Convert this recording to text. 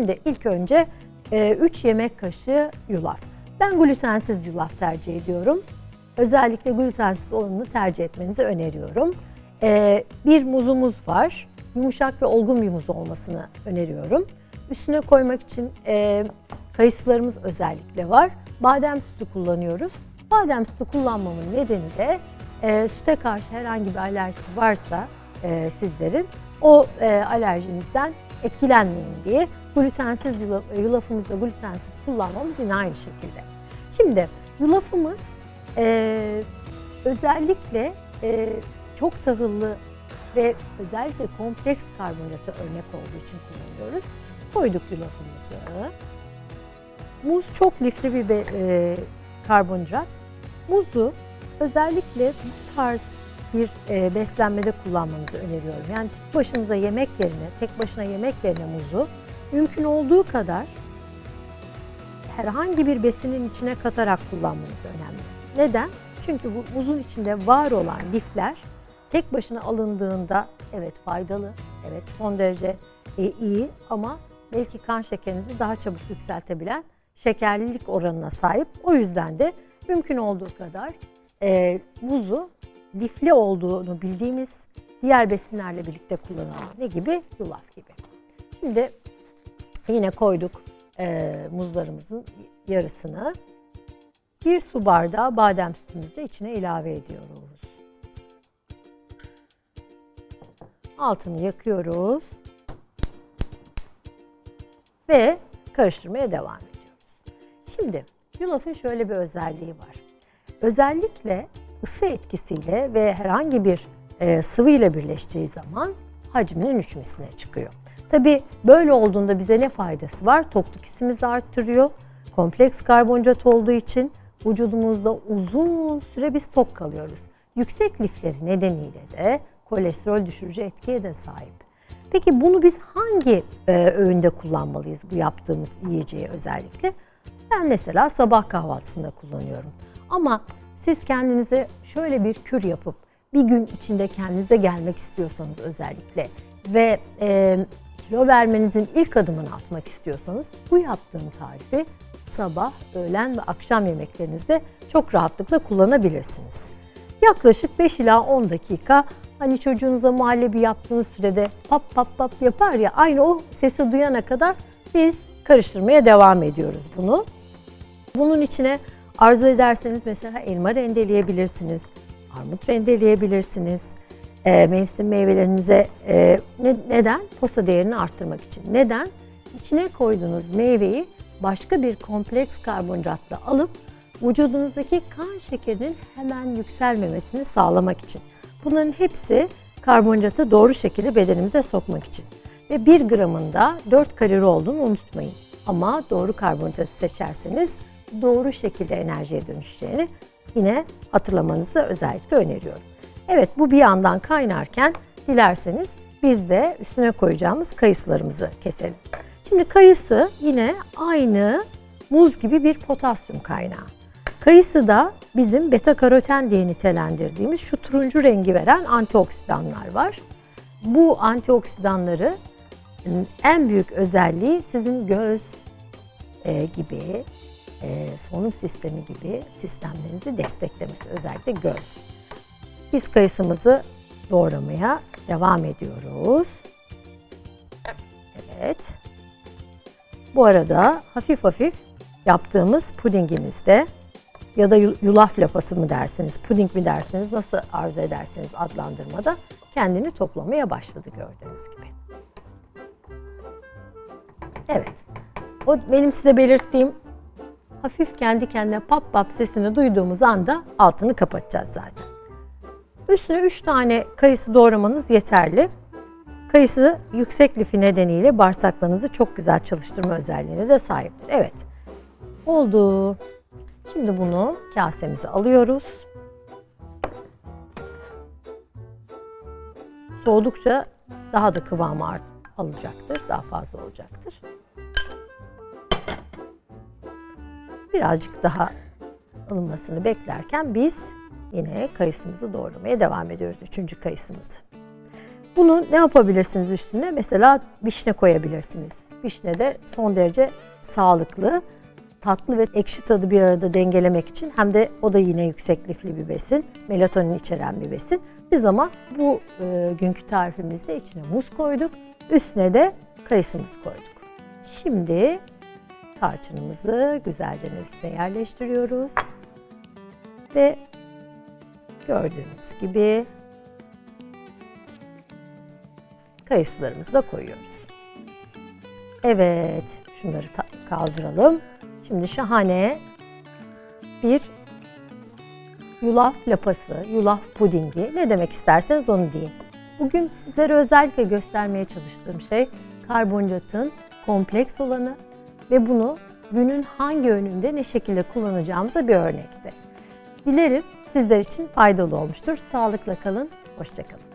Şimdi ilk önce 3 yemek kaşığı yulaf. Ben glutensiz yulaf tercih ediyorum. Özellikle glutensiz olanını tercih etmenizi öneriyorum. E, bir muzumuz var. Yumuşak ve olgun bir muz olmasını öneriyorum. Üstüne koymak için e, kayısılarımız özellikle var. Badem sütü kullanıyoruz. Badem sütü kullanmamın nedeni de e, süte karşı herhangi bir alerjisi varsa e, sizlerin o e, alerjinizden etkilenmeyin diye glutensiz yulaf, yulafımızda glutensiz kullanmamız yine aynı şekilde. Şimdi yulafımız e, özellikle e, çok tahıllı ve özellikle kompleks karbonhidratı örnek olduğu için kullanıyoruz. Koyduk yulafımızı. Muz çok lifli bir e, karbonhidrat. Muzu özellikle bu tarz bir e, beslenmede kullanmanızı öneriyorum. Yani tek başınıza yemek yerine, tek başına yemek yerine muzu mümkün olduğu kadar herhangi bir besinin içine katarak kullanmanız önemli. Neden? Çünkü bu muzun içinde var olan lifler tek başına alındığında evet faydalı, evet son derece e, iyi ama belki kan şekerinizi daha çabuk yükseltebilen şekerlilik oranına sahip. O yüzden de mümkün olduğu kadar e, muzu lifli olduğunu bildiğimiz diğer besinlerle birlikte kullanalım. Ne gibi? Yulaf gibi. Şimdi yine koyduk e, muzlarımızın yarısını. Bir su bardağı badem sütümüzü de içine ilave ediyoruz. Altını yakıyoruz. Ve karıştırmaya devam ediyoruz. Şimdi yulafın şöyle bir özelliği var. Özellikle ısı etkisiyle ve herhangi bir e, sıvı ile birleştiği zaman hacminin üç misline çıkıyor. Tabi böyle olduğunda bize ne faydası var? Tokluk hissimizi arttırıyor. Kompleks karbonhidrat olduğu için vücudumuzda uzun süre biz tok kalıyoruz. Yüksek lifleri nedeniyle de kolesterol düşürücü etkiye de sahip. Peki bunu biz hangi e, öğünde kullanmalıyız bu yaptığımız yiyeceği özellikle? Ben mesela sabah kahvaltısında kullanıyorum. Ama siz kendinize şöyle bir kür yapıp bir gün içinde kendinize gelmek istiyorsanız özellikle ve e, kilo vermenizin ilk adımını atmak istiyorsanız bu yaptığım tarifi sabah, öğlen ve akşam yemeklerinizde çok rahatlıkla kullanabilirsiniz. Yaklaşık 5 ila 10 dakika hani çocuğunuza muhallebi yaptığınız sürede pap pap pap yapar ya aynı o sesi duyana kadar biz karıştırmaya devam ediyoruz bunu. Bunun içine arzu ederseniz mesela elma rendeleyebilirsiniz, armut rendeleyebilirsiniz. E, mevsim meyvelerinize e, ne, neden? Posa değerini arttırmak için. Neden? İçine koyduğunuz meyveyi başka bir kompleks karbonhidratla alıp vücudunuzdaki kan şekerinin hemen yükselmemesini sağlamak için. Bunların hepsi karbonhidratı doğru şekilde bedenimize sokmak için. Ve 1 gramında 4 kalori olduğunu unutmayın. Ama doğru karbonhidratı seçerseniz doğru şekilde enerjiye dönüşeceğini yine hatırlamanızı özellikle öneriyorum. Evet bu bir yandan kaynarken dilerseniz biz de üstüne koyacağımız kayısılarımızı keselim. Şimdi kayısı yine aynı muz gibi bir potasyum kaynağı. Kayısı da bizim beta karoten diye nitelendirdiğimiz şu turuncu rengi veren antioksidanlar var. Bu antioksidanları en büyük özelliği sizin göz e, gibi, e, solunum sistemi gibi sistemlerinizi desteklemesi. Özellikle göz. Biz kayısımızı doğramaya devam ediyoruz. Evet. Bu arada hafif hafif yaptığımız pudingimizde ya da yulaf lapası mı dersiniz, puding mi dersiniz, nasıl arzu ederseniz adlandırmada kendini toplamaya başladı gördüğünüz gibi. Evet. O benim size belirttiğim hafif kendi kendine pap pap sesini duyduğumuz anda altını kapatacağız zaten. Üstüne 3 tane kayısı doğramanız yeterli. Kayısı yüksek lifi nedeniyle bağırsaklarınızı çok güzel çalıştırma özelliğine de sahiptir. Evet. Oldu. Şimdi bunu kasemize alıyoruz. Soğudukça daha da kıvamı art alacaktır. Daha fazla olacaktır. Birazcık daha ılınmasını beklerken biz yine kayısımızı doğramaya devam ediyoruz. Üçüncü kayısımızı. Bunu ne yapabilirsiniz üstüne? Mesela vişne koyabilirsiniz. Vişne de son derece sağlıklı. Tatlı ve ekşi tadı bir arada dengelemek için hem de o da yine yüksek lifli bir besin. Melatonin içeren bir besin. Biz ama bu e, günkü tarifimizde içine muz koyduk. Üstüne de kayısımızı koyduk. Şimdi tarçınımızı güzelce üstüne yerleştiriyoruz. Ve gördüğünüz gibi kayısılarımızı da koyuyoruz. Evet, şunları kaldıralım. Şimdi şahane bir yulaf lapası, yulaf pudingi ne demek isterseniz onu deyin. Bugün sizlere özellikle göstermeye çalıştığım şey karbonhidratın kompleks olanı ve bunu günün hangi öğününde ne şekilde kullanacağımıza bir örnekti. Dilerim sizler için faydalı olmuştur. Sağlıkla kalın, hoşçakalın.